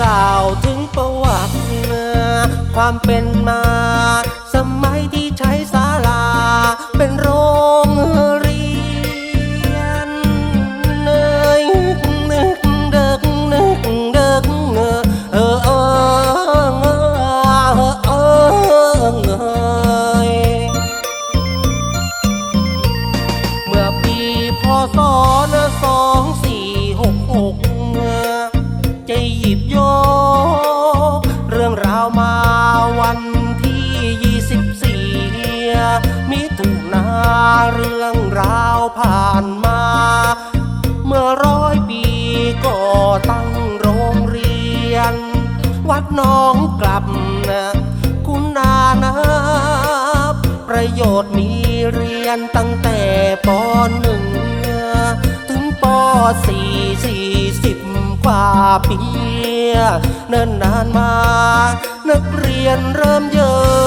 กล่าวถึงประวัติความเป็นมา ราวผ่านมา เมื่อร้อยปีก็ตั้งโรงเรียน วัดน้องกลับนะคุณนานับประโยชน์มีเรียนตั้งแต่ปหนึ่งถึงปสี่สี่สิบกว่าปีเนิ่นนานมา นักเรียนเริ่มเยอะ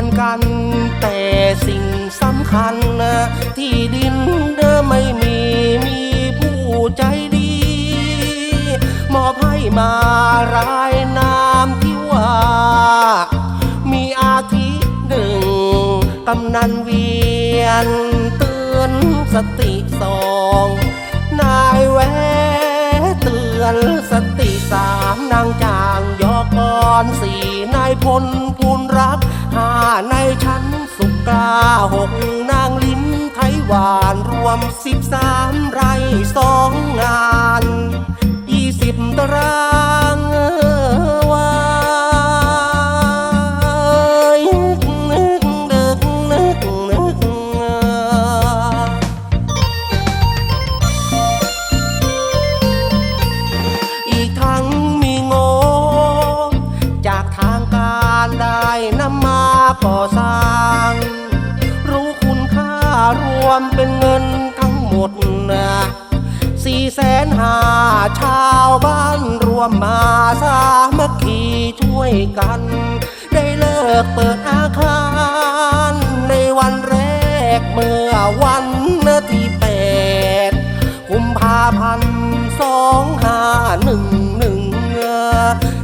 ยนกัน แต่สิ่งสำคัญ ที่ดินเดิมไม่มีมีผู้ใจดี มอบให้มารายนามที่ว่า มีอาทิหนึ่งกำนันเวียน เตือนสติสองนายแวเตือนสติสามนางจางยอกรสี่นายพล หกนางลิ้นไทยหวานรวมสิบสามไรสองงานยี่สิบตารางวานึกนึกนึกนึกอีกทั้งมีงบจากทางการได้นำมาก่อสร้าง มเป็นเงินทั้งหมดนะสี่แสนหาชาวบ้านรวมมาสามัคคีช่วยกัน ได้เลิกเปิดอาคาร ในวันแรกเมื่อวันที่แปดกุมภาพันธ์สองห้าหนึ่งหนึ่ง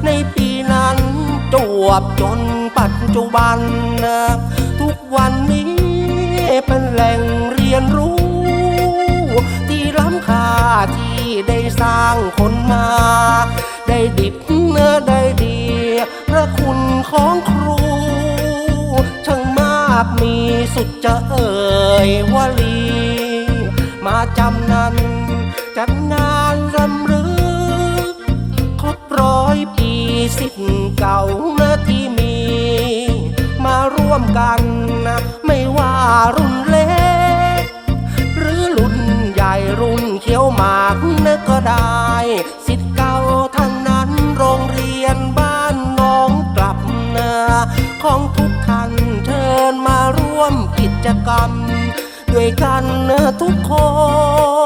ในปีนั้นจวบจนปัจจุบัน ทุกวันนี้เป็นแหล่งางมากมีสุดจะเอ่ยวลี มาจำนันจัดงานรำลึกครบร้อยปีสิทธิ์เก่านะที่มี มาร่วมกันนะไม่ว่ารุ่นเล็ก หรือรุ่นใหญ่รุ่นเขียวหมากนะก็ได้ จกรรม ด้วยกันทุกคน